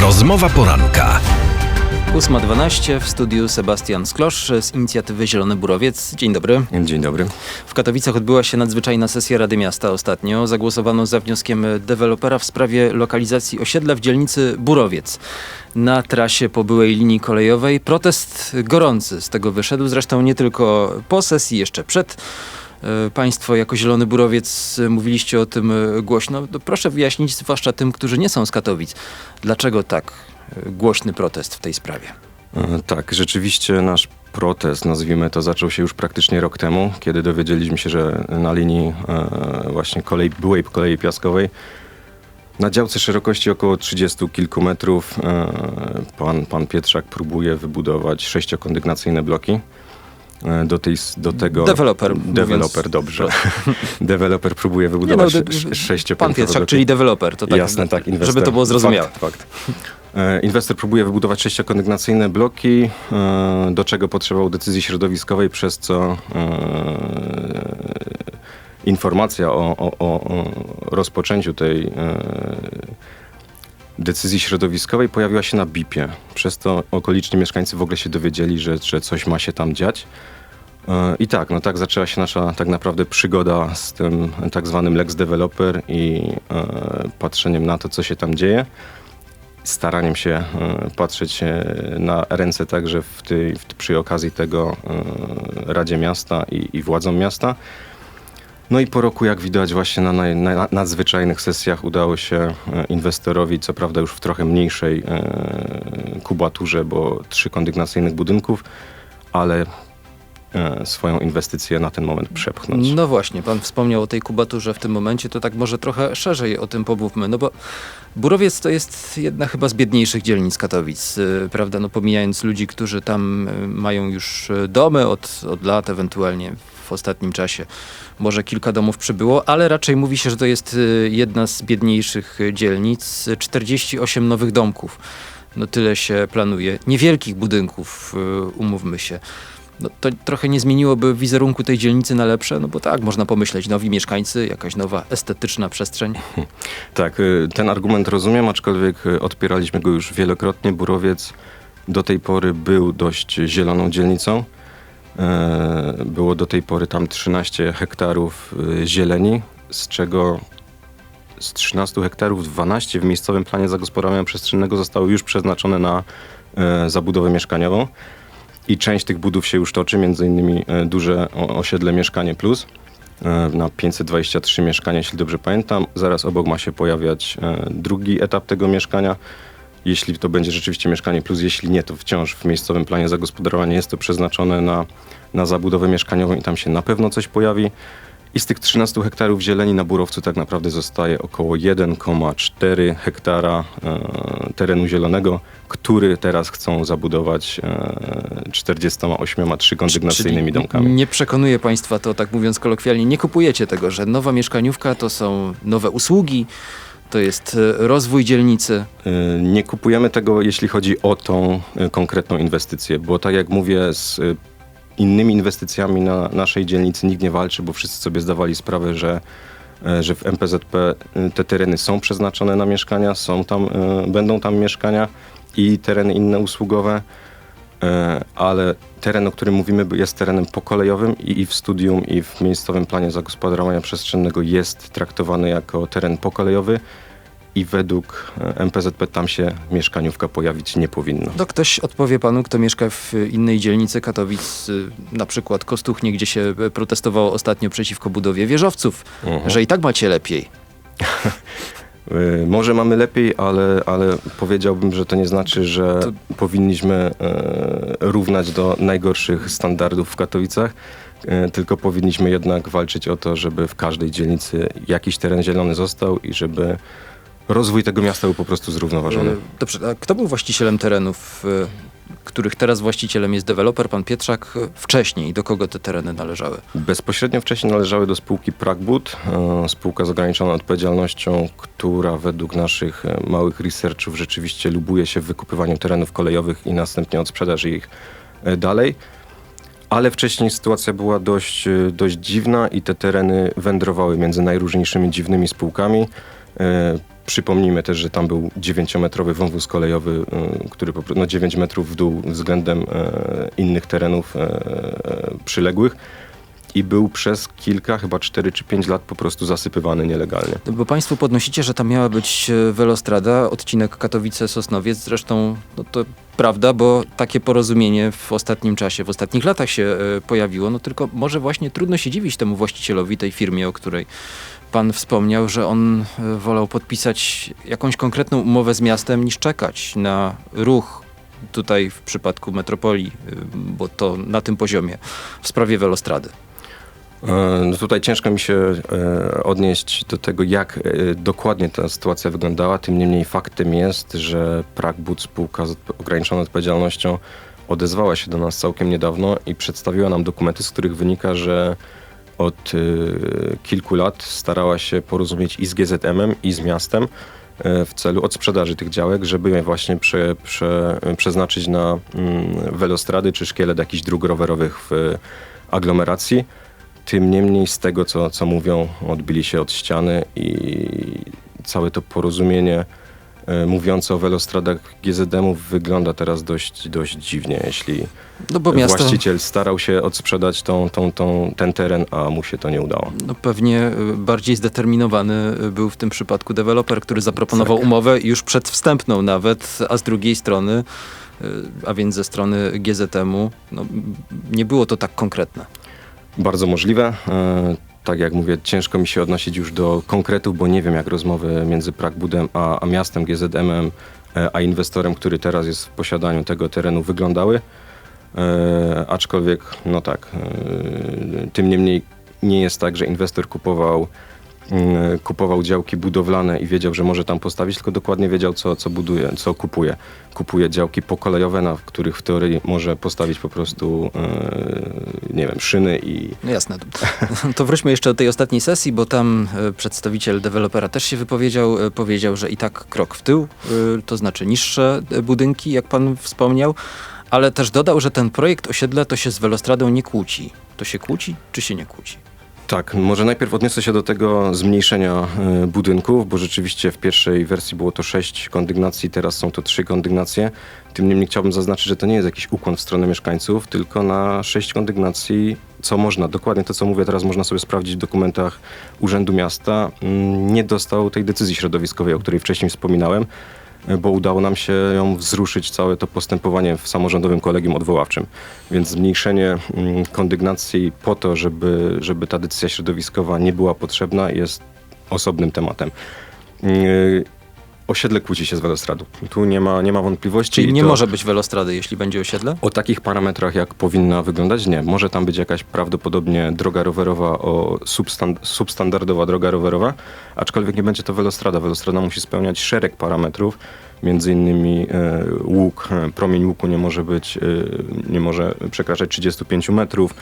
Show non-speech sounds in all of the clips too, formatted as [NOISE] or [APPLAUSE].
Rozmowa poranka. 8.12 w studiu Sebastian Sklosz z inicjatywy Zielony Burowiec. Dzień dobry. Dzień dobry. W Katowicach odbyła się nadzwyczajna sesja Rady Miasta ostatnio. Zagłosowano za wnioskiem dewelopera w sprawie lokalizacji osiedla w dzielnicy Burowiec. Na trasie po byłej linii kolejowej protest gorący z tego wyszedł. Zresztą nie tylko po sesji, jeszcze przed. E, Państwo jako Zielony Burowiec e, mówiliście o tym e, głośno. To Proszę wyjaśnić, zwłaszcza tym, którzy nie są z Katowic, dlaczego tak głośny protest w tej sprawie. Tak, rzeczywiście nasz protest, nazwijmy to, zaczął się już praktycznie rok temu, kiedy dowiedzieliśmy się, że na linii właśnie kolei, byłej kolei piaskowej na działce szerokości około 30 kilku metrów pan, pan Pietrzak próbuje wybudować sześciokondygnacyjne bloki. E, Do, tej, do tego... Deweloper, mówiąc Deweloper, dobrze. [LAUGHS] Deweloper próbuje Nie no, wybudować de- sze- Pan Pietrzak, czyli deweloper, to tak, Jasne, tak, inwestor. żeby to było zrozumiałe. Fakt, fakt. E, Inwestor próbuje wybudować sześciokondygnacyjne bloki, e, do czego potrzebował decyzji środowiskowej, przez co informacja o, o, o, rozpoczęciu tej decyzji środowiskowej pojawiła się na BIP-ie. Przez to okoliczni mieszkańcy w ogóle się dowiedzieli, że, że coś ma się tam dziać. E, I tak, no tak zaczęła się nasza tak naprawdę przygoda z tym tak zwanym Lex Developer i e, patrzeniem na to, co się tam dzieje. Staraniem się e, patrzeć na ręce także w tej, przy okazji tego Radzie Miasta i, i władzom miasta. No i po roku, jak widać właśnie na, naj, na nadzwyczajnych sesjach udało się e, inwestorowi, co prawda już w trochę mniejszej e, kubaturze, bo trzy kondygnacyjnych budynków, ale e, swoją inwestycję na ten moment przepchnąć. No właśnie, pan wspomniał o tej kubaturze w tym momencie, to tak może trochę szerzej o tym pomówmy, no bo Burowiec to jest jedna chyba z biedniejszych dzielnic Katowic, y, prawda, no pomijając ludzi, którzy tam mają już domy od, od lat, ewentualnie w ostatnim czasie może kilka domów przybyło, ale raczej mówi się, że to jest y, jedna z biedniejszych y, dzielnic, y, 48 nowych domków. No tyle się planuje. Niewielkich budynków, y, umówmy się. No, to trochę nie zmieniłoby wizerunku tej dzielnicy na lepsze, no bo tak, można pomyśleć, nowi mieszkańcy, jakaś nowa estetyczna przestrzeń. [LAUGHS] Tak, ten argument rozumiem, aczkolwiek odpieraliśmy go już wielokrotnie. Burowiec do tej pory był dość zieloną dzielnicą. E, Było do tej pory tam 13 hektarów y, zieleni, z czego z 13 hektarów 12 w miejscowym planie zagospodarowania przestrzennego zostało już przeznaczone na e, zabudowę mieszkaniową. I część tych budów się już toczy, między innymi e, duże osiedle Mieszkanie Plus e, na 523 mieszkania, jeśli dobrze pamiętam. Zaraz obok ma się pojawiać e, drugi etap tego mieszkania. Jeśli to będzie rzeczywiście mieszkanie plus, jeśli nie, to wciąż w miejscowym planie zagospodarowania jest to przeznaczone na, na zabudowę mieszkaniową i tam się na pewno coś pojawi. I z tych 13 hektarów zieleni na Burowcu tak naprawdę zostaje około 1,4 hektara e, terenu zielonego, który teraz chcą zabudować e, 48 trzykondygnacyjnymi domkami. Nie przekonuje państwa to, tak mówiąc kolokwialnie, nie kupujecie tego, że nowa mieszkaniówka to są nowe usługi, to jest e, rozwój dzielnicy. Y, Nie kupujemy tego, jeśli chodzi o tą y, konkretną inwestycję, bo tak jak mówię, z innymi inwestycjami na naszej dzielnicy nikt nie walczy, bo wszyscy sobie zdawali sprawę, że, e, że w MPZP te tereny są przeznaczone na mieszkania, są tam, będą tam mieszkania i tereny inne usługowe. E, ale teren, o którym mówimy, jest terenem pokolejowym i, w studium, i w miejscowym planie zagospodarowania przestrzennego jest traktowany jako teren pokolejowy i według e, MPZP tam się mieszkaniówka pojawić nie powinno. To ktoś odpowie panu, kto mieszka w innej dzielnicy Katowic, y, na przykład Kostuchnie, gdzie się e, protestowało ostatnio przeciwko budowie wieżowców, Mhm. że i tak macie lepiej. [LAUGHS] Y, Może mamy lepiej, ale, ale powiedziałbym, że to nie znaczy, że To- powinniśmy e, równać do najgorszych standardów w Katowicach, e, tylko powinniśmy jednak walczyć o to, żeby w każdej dzielnicy jakiś teren zielony został i żeby rozwój tego miasta był po prostu zrównoważony. E, Dobrze, a kto był właścicielem terenów, e, których teraz właścicielem jest deweloper, pan Pietrzak, e, wcześniej? Do kogo te tereny należały? Bezpośrednio wcześniej należały do spółki Pragbud, spółka z ograniczoną odpowiedzialnością, która według naszych małych researchów rzeczywiście lubuje się w wykupywaniu terenów kolejowych i następnie odsprzedaży ich e, dalej. Ale wcześniej sytuacja była dość, dość dziwna i te tereny wędrowały między najróżniejszymi dziwnymi spółkami. E, Przypomnijmy też, że tam był 9-metrowy wąwóz kolejowy, e, który no 9 metrów w dół względem e, innych terenów e, przyległych i był przez kilka, chyba 4 czy 5 lat po prostu zasypywany nielegalnie. Bo państwo podnosicie, że tam miała być e, welostrada, odcinek Katowice-Sosnowiec. Zresztą no to prawda, bo takie porozumienie w ostatnim czasie, w ostatnich latach się e, pojawiło. No tylko może właśnie trudno się dziwić temu właścicielowi tej firmie, o której pan wspomniał, że on e, wolał podpisać jakąś konkretną umowę z miastem niż czekać na ruch tutaj w przypadku metropolii, bo to na tym poziomie w sprawie welostrady. E, No tutaj ciężko mi się e, odnieść do tego, jak e, dokładnie ta sytuacja wyglądała. Tym niemniej faktem jest, że Pragbud, spółka z ograniczoną odpowiedzialnością, odezwała się do nas całkiem niedawno i przedstawiła nam dokumenty, z których wynika, że od kilku lat starała się porozumieć i z GZM-em, i z miastem w celu odsprzedaży tych działek, żeby je właśnie prze, prze, przeznaczyć na mm, welostrady czy szkielet jakichś dróg rowerowych w aglomeracji. Tym niemniej z tego, co, co mówią, odbili się od ściany i całe to porozumienie e, mówiące o welostradach GZM-ów wygląda teraz dość, dość dziwnie, jeśli No miasto... właściciel starał się odsprzedać tą, tą, tą, ten teren, a mu się to nie udało. No pewnie y, bardziej zdeterminowany y, był w tym przypadku deweloper, który zaproponował Tak. umowę już przedwstępną nawet, a z drugiej strony, a więc ze strony GZM-u, no, nie było to tak konkretne. Bardzo możliwe. E, Tak jak mówię, ciężko mi się odnosić już do konkretów, bo nie wiem, jak rozmowy między Pragbudem a, a miastem GZM-em, e, a inwestorem, który teraz jest w posiadaniu tego terenu, wyglądały. E, aczkolwiek, no tak, e, tym niemniej nie jest tak, że inwestor kupował, kupował działki budowlane i wiedział, że może tam postawić, tylko dokładnie wiedział, co, co buduje, co kupuje. Kupuje działki pokolejowe, na których w teorii może postawić po prostu, e, nie wiem, szyny i No jasne. To wróćmy jeszcze do tej ostatniej sesji, bo tam y, przedstawiciel dewelopera też się wypowiedział, y, powiedział, że i tak krok w tył, to znaczy niższe budynki, jak pan wspomniał, ale też dodał, że ten projekt osiedla to się z welostradą nie kłóci. To się kłóci, czy się nie kłóci? Tak, może najpierw odniosę się do tego zmniejszenia y, budynków, bo rzeczywiście w pierwszej wersji było to sześć kondygnacji, teraz są to trzy kondygnacje. Tym niemniej chciałbym zaznaczyć, że to nie jest jakiś ukłon w stronę mieszkańców, tylko na sześć kondygnacji, co można, dokładnie to co mówię teraz można sobie sprawdzić w dokumentach Urzędu Miasta, mm, nie dostał tej decyzji środowiskowej, o której wcześniej wspominałem, bo udało nam się ją wzruszyć, całe to postępowanie w samorządowym kolegium odwoławczym. Więc zmniejszenie mm, kondygnacji po to, żeby, żeby ta decyzja środowiskowa nie była potrzebna, jest osobnym tematem. Osiedle kłóci się z Welostradą. Tu nie ma, nie ma wątpliwości. Czyli i nie to może być welostrady, jeśli będzie osiedle? O takich parametrach, jak powinna wyglądać, nie. Może tam być jakaś prawdopodobnie droga rowerowa, o substan- substandardowa droga rowerowa, aczkolwiek nie będzie to welostrada. Welostrada musi spełniać szereg parametrów, między innymi e, łuk, e, promień łuku nie może być, e, nie może przekraczać 35 metrów,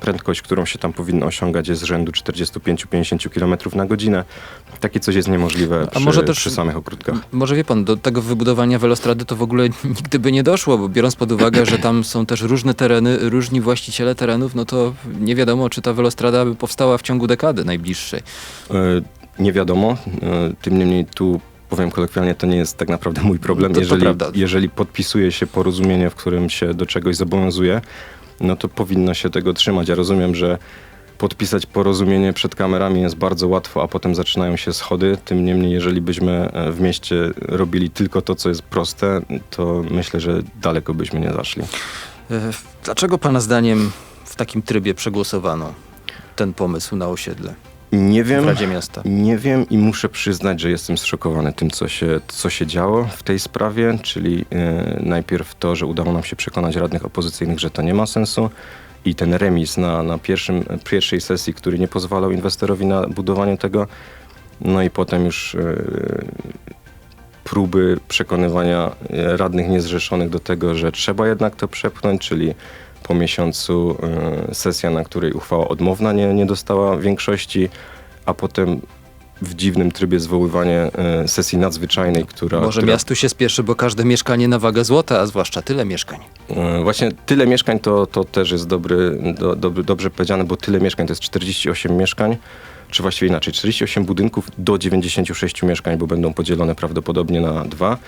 prędkość, którą się tam powinno osiągać jest z rzędu 45-50 km na godzinę. Takie coś jest niemożliwe A przy, może też- przy samych ogródkach. Może wie pan, do tego wybudowania welostrady to w ogóle [LAUGHS] nigdy by nie doszło, bo biorąc pod uwagę, że tam są też różne tereny, różni właściciele terenów, no to nie wiadomo, czy ta welostrada by powstała w ciągu dekady najbliższej. Nie wiadomo. Tym niemniej tu powiem kolokwialnie, to nie jest tak naprawdę mój problem. To- to jeżeli, prawda. jeżeli podpisuje się porozumienie, w którym się do czegoś zobowiązuje, no to powinno się tego trzymać. Ja rozumiem, że podpisać porozumienie przed kamerami jest bardzo łatwo, a potem zaczynają się schody. Tym niemniej, jeżeli byśmy e, w mieście robili tylko to, co jest proste, to myślę, że daleko byśmy nie zaszli. E, Dlaczego pana zdaniem w takim trybie przegłosowano ten pomysł na osiedle Nie w wiem. Radzie Miasta? Nie wiem i muszę przyznać, że jestem zszokowany tym, co się, co się działo w tej sprawie, czyli e, najpierw to, że udało nam się przekonać radnych opozycyjnych, że to nie ma sensu i ten remis na, na pierwszym, pierwszej sesji, który nie pozwalał inwestorowi na budowanie tego, no i potem już e, próby przekonywania e, radnych niezrzeszonych do tego, że trzeba jednak to przepchnąć, czyli po miesiącu e, sesja, na której uchwała odmowna nie, nie dostała większości, a potem w dziwnym trybie zwoływanie e, sesji nadzwyczajnej, która... Może która, miastu się spieszy, bo każde mieszkanie na wagę złota, a zwłaszcza tyle mieszkań. E, Właśnie tyle mieszkań to, to też jest dobry, do, dobry, dobrze powiedziane, bo tyle mieszkań to jest 48 mieszkań. czy właściwie inaczej, 48 budynków do 96 mieszkań, bo będą podzielone prawdopodobnie na dwa,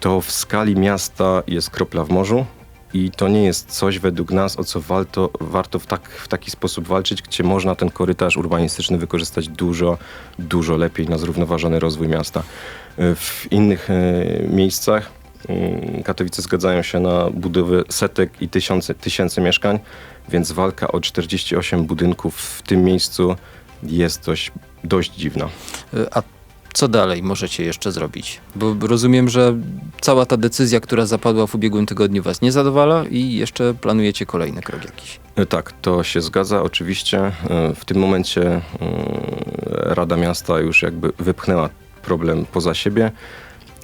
to w skali miasta jest kropla w morzu. I to nie jest coś według nas, o co warto, w, tak, w taki sposób walczyć, gdzie można ten korytarz urbanistyczny wykorzystać dużo, dużo lepiej na zrównoważony rozwój miasta. W innych e, miejscach mm, Katowice zgadzają się na budowę setek i tysiące, tysięcy mieszkań, więc walka o 48 budynków w tym miejscu jest dość, dość dziwna. Y, A co dalej możecie jeszcze zrobić? Bo rozumiem, że cała ta decyzja, która zapadła w ubiegłym tygodniu was nie zadowala i jeszcze planujecie kolejny krok jakiś. E, Tak, to się zgadza oczywiście. E, W tym momencie e, Rada Miasta już jakby wypchnęła problem poza siebie.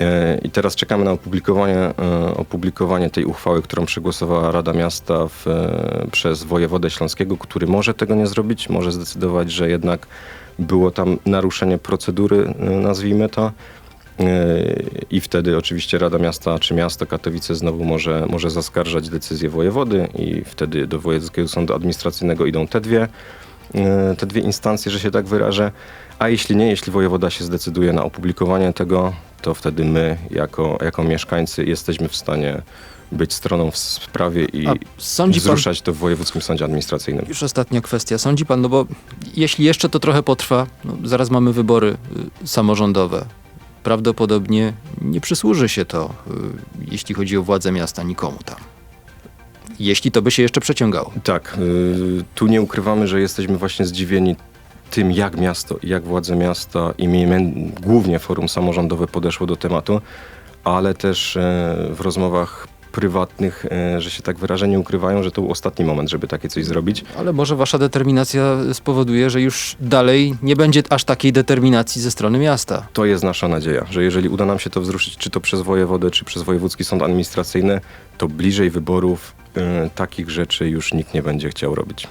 E, I teraz czekamy na opublikowanie, e, opublikowanie tej uchwały, którą przegłosowała Rada Miasta w, e, przez wojewodę śląskiego, który może tego nie zrobić, może zdecydować, że jednak było tam naruszenie procedury, nazwijmy to. I wtedy oczywiście Rada Miasta czy miasto Katowice znowu może, może zaskarżać decyzję wojewody i wtedy do Wojewódzkiego Sądu Administracyjnego idą te dwie, te dwie instancje, że się tak wyrażę. A jeśli nie, jeśli wojewoda się zdecyduje na opublikowanie tego, to wtedy my jako, jako mieszkańcy jesteśmy w stanie być stroną w sprawie i sądzi pan, wzruszać to w Wojewódzkim Sądzie Administracyjnym. już ostatnia kwestia, sądzi pan, no bo jeśli jeszcze to trochę potrwa, no zaraz mamy wybory y, samorządowe. Prawdopodobnie nie przysłuży się to, y, jeśli chodzi o władzę miasta, nikomu tam. Jeśli to by się jeszcze przeciągało. Tak, y, tu nie ukrywamy, że jesteśmy właśnie zdziwieni tym, jak miasto, jak władze miasta i głównie forum samorządowe podeszło do tematu, ale też e, w rozmowach prywatnych, e, że się tak wyrażę, nie ukrywają, że to był ostatni moment, żeby takie coś zrobić. Ale może wasza determinacja spowoduje, że już dalej nie będzie aż takiej determinacji ze strony miasta. To jest nasza nadzieja, że jeżeli uda nam się to wzruszyć, czy to przez wojewodę, czy przez Wojewódzki Sąd Administracyjny, to bliżej wyborów takich rzeczy już nikt nie będzie chciał robić.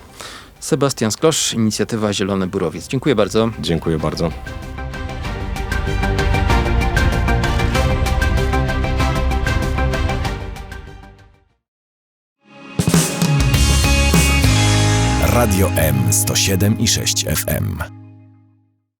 Sebastian Sklosz, inicjatywa Zielony Burowiec. Dziękuję bardzo. Dziękuję bardzo. Radio M 107 i 6 FM.